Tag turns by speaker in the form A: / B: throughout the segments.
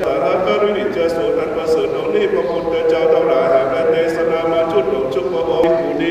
A: Father, the just one person only, but one the child of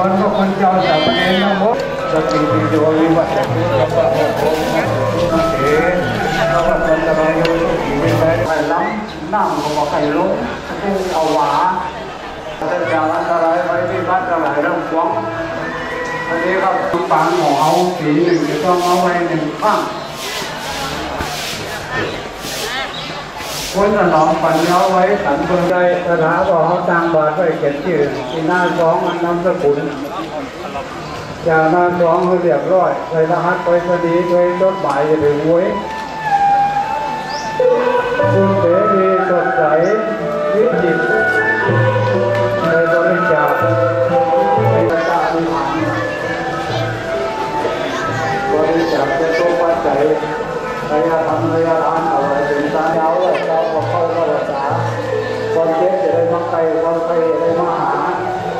A: ก่อนพระคุณ
B: เจ้าจากประเทศนโมสติปิโยวิวัตติสัพพะโอโหเอ๋พระพุทธรายสุขีวิไลไปล้ำน้ำของไข่ลุกซึ่งเอาหวาท่านจะอันตรายไว้ที่บ้านตรายเรื่องฟ้องอันนี้ก็ปังของเขาสีหนึ่งจะต้องเอาไว้หนึ่งข้าง คนสนองปัญญาไว้สันเพิ่งได้สถาก็เขาตั้งบาทไว้เขียนชื่อที่หน้าสองอันน้ำสกุลจากหน้าสองเขาเรียบร้อยใส่รหัสไปสดีโดยจดหมายจะถึงหวยคุณเสรีสดใสวิจิตในบริจาคในประกาศอธิษฐานบริจาคจะต้องปัจจัยระยะทำระยะทานเอาไว้ถึงตาเยาวเ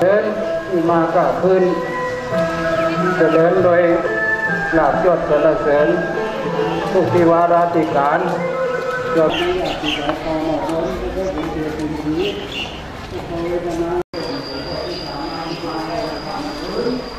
B: เดินมาก็พื้นจะเดินโดยหลาบยศสรรเสริญทุกทิวาราติการยศทุก